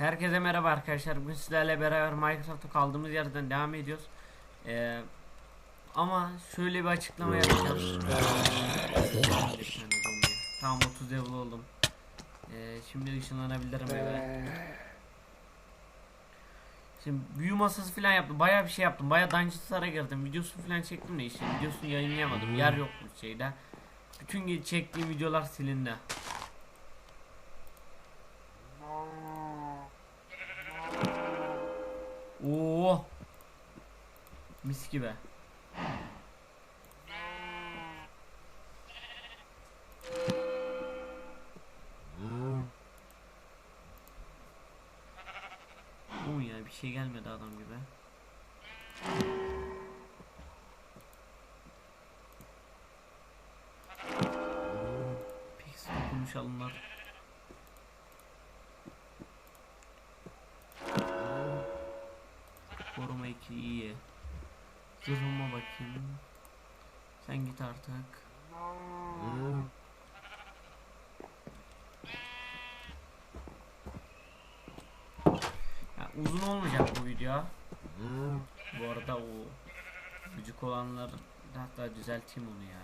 Herkese merhaba arkadaşlar. Bugün sizlerle beraber Microsoft'ta kaldığımız yerden devam ediyoruz. Ee, ama şöyle bir açıklama yapacağım. Tamam 30 level oldum. Ee, şimdi ışınlanabilirim eve. Şimdi büyü masası falan yaptım. Bayağı bir şey yaptım. Bayağı Dungeons'lara girdim. Videosunu falan çektim de işte videosunu yayınlayamadım. Yer yokmuş şeyde. Bütün çektiğim videolar silindi. Oo. Mis gibi. Oo ya bir şey gelmedi adam gibi. Peki dokunmuş git artık. Ya, uzun olmayacak bu video. Bu arada o gıcık olanlar hatta düzelteyim onu ya.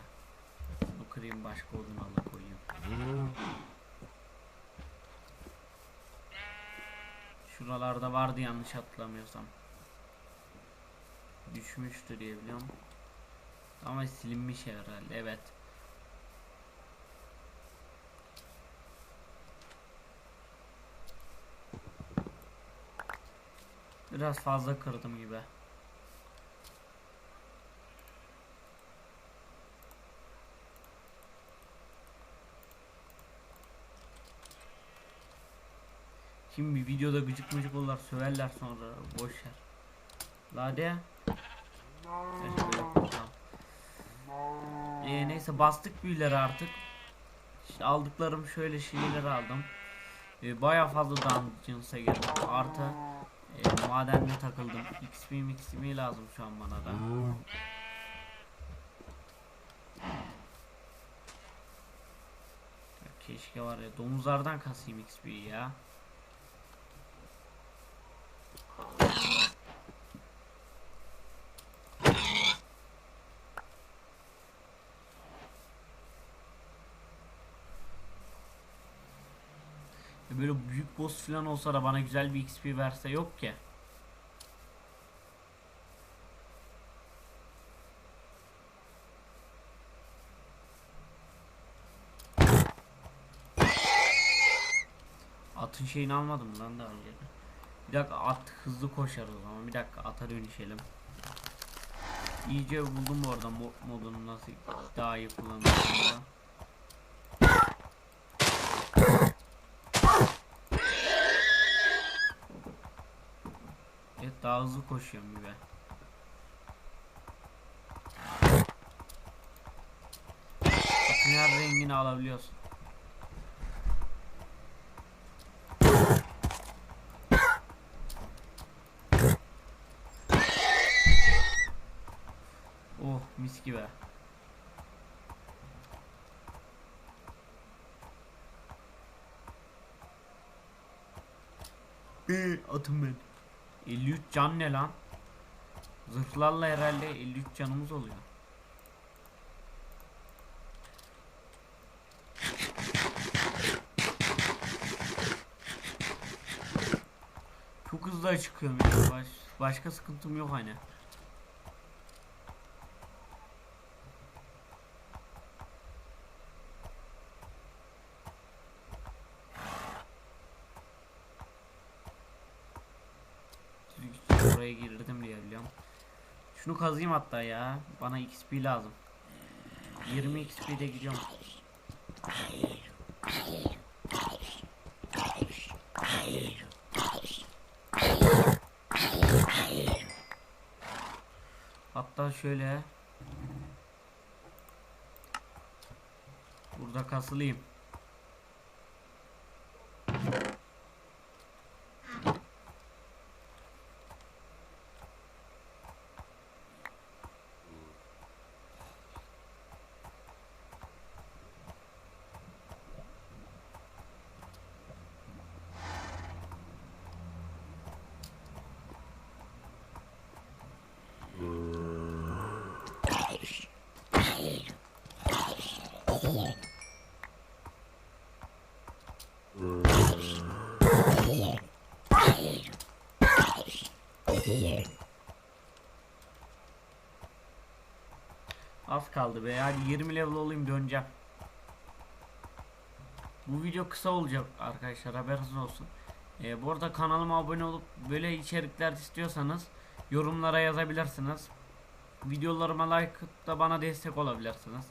Bu kırayım başka odun Allah koyayım. Şuralarda vardı yanlış hatırlamıyorsam. Düşmüştü diye biliyorum. Ama silinmiş herhalde evet. Biraz fazla kırdım gibi. Şimdi videoda gıcık mıcık olurlar söverler sonra boş ver. Lade. Neyse. Ee, neyse bastık büyüleri artık. İşte aldıklarım şöyle şeyleri aldım. Ee, Baya fazla dungeons'a girdim. Artı e, madenle takıldım. XP XP lazım şu an bana da. Keşke var ya domuzlardan kasayım XP'yi ya. Böyle büyük boss falan olsa da bana güzel bir XP verse yok ki. Atın şeyini almadım lan daha önce. Bir dakika at hızlı koşar o zaman. Bir dakika ata dönüşelim. İyice buldum bu arada mod modunu nasıl daha iyi kullanacağımı. Daha hızlı koşuyorum gibi. Her rengini alabiliyorsun. Oh mis gibi. Ee, atım ben. 53 can ne lan? Zırhlarla herhalde 53 canımız oluyor. Çok hızlı çıkıyorum. Baş, başka sıkıntım yok hani. Oraya girdim diye biliyorum. Şunu kazıyım hatta ya. Bana XP lazım. 20 XP de gidiyorum. Hatta şöyle Burada kasılayım. Az kaldı be. Hadi 20 level olayım döneceğim. Bu video kısa olacak arkadaşlar haberiniz olsun. Ee, bu arada kanalıma abone olup böyle içerikler istiyorsanız yorumlara yazabilirsiniz. Videolarıma like da bana destek olabilirsiniz.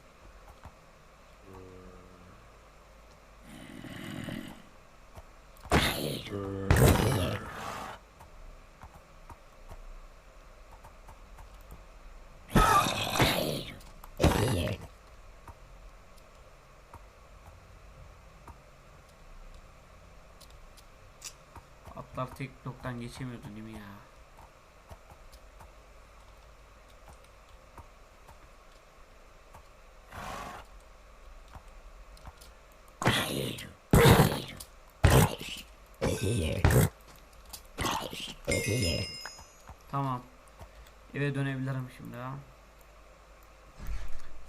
Atlar tek bloktan geçemiyordu değil mi ya? Tamam. Eve dönebilirim şimdi ha.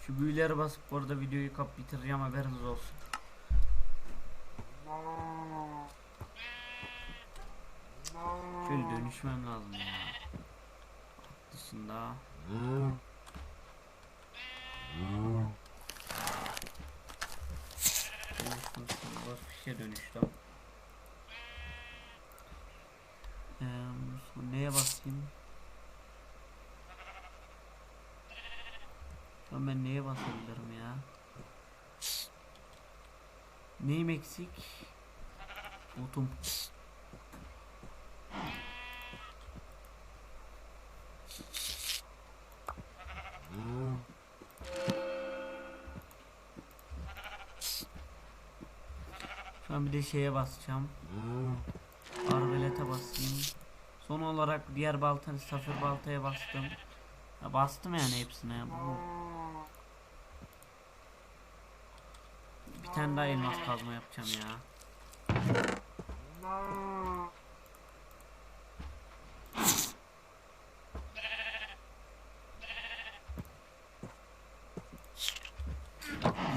Şu büyüleri basıp bu arada videoyu kap bitireceğim haberiniz olsun. Şöyle dönüşmem lazım ya. Dışında. Şey dönüştüm. Ee, neye basayım? Lan ben neye basabilirim ya? Neyim eksik? Otum. Şu an bir de şeye basacağım. Arbalete basayım. Son olarak diğer baltanı safir baltaya bastım. Ya bastım yani hepsine. Bu. Bir tane daha elmas kazma yapacağım ya.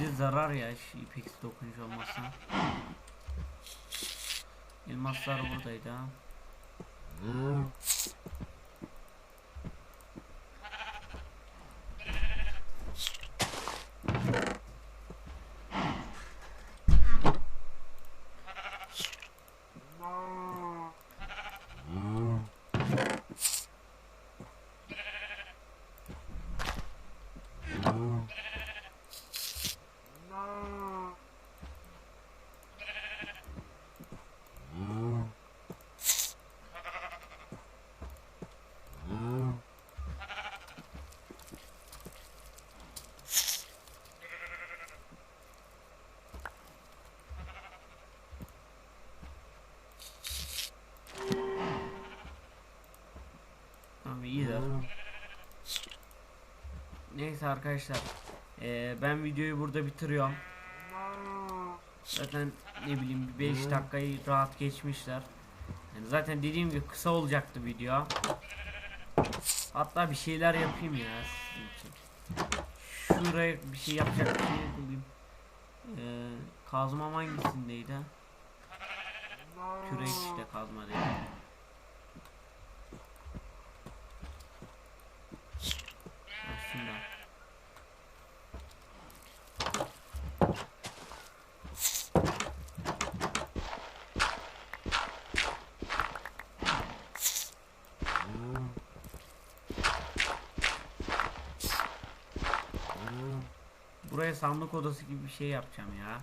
Bir de zarar ya ipeksi dokunuş olmasa. Elmaslar buradaydı ha. Tamam iyi de. Neyse arkadaşlar. eee, ben videoyu burada bitiriyorum. Zaten ne bileyim 5 dakikayı rahat geçmişler. Yani zaten dediğim gibi kısa olacaktı video. Hatta bir şeyler yapayım ya sizin için. Şuraya bir şey yapacak bir şey bulayım. Eee kazmam hangisindeydi? Kürek işte kazma değil. Ha, sandık odası gibi bir şey yapacağım ya.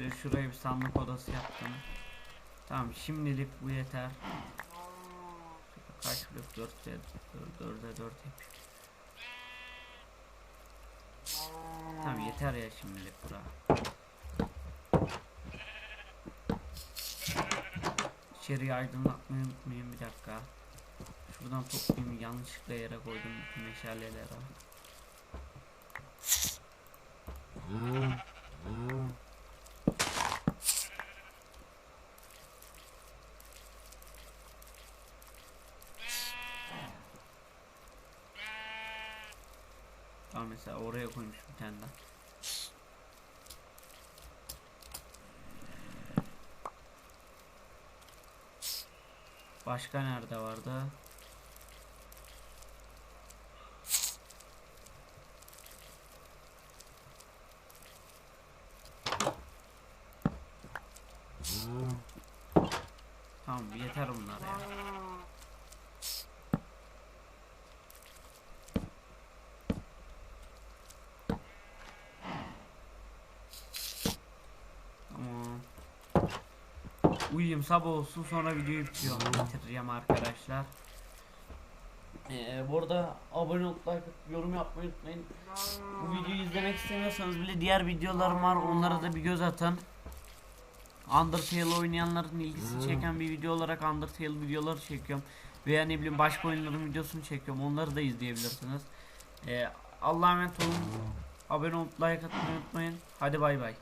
Şöyle şuraya bir sandık odası yaptım. Tamam şimdilik bu yeter. Kaç blok 4 4'e 4 yapayım. Tamam yeter ya şimdilik bura. İçeriği aydınlatmayı unutmayın bir dakika. Şuradan toplayayım yanlışlıkla yere koydum bütün meşaleleri. Tamam mesela oraya koymuş bir tane daha. Başka nerede vardı? Tamam yeter bunlar ya. Tamam. Uyuyayım sabah olsun sonra videoyu bitiriyorum bitireceğim arkadaşlar. Ee, bu arada abone olup like yorum yapmayı unutmayın. Bu videoyu izlemek istemiyorsanız bile diğer videolarım var onlara da bir göz atın. Undertale oynayanların ilgisini çeken bir video olarak Undertale videoları çekiyorum. Veya ne bileyim başka oyunların videosunu çekiyorum. Onları da izleyebilirsiniz. Ee, Allah'a emanet olun. Abone olup like atmayı unutmayın. Hadi bay bay.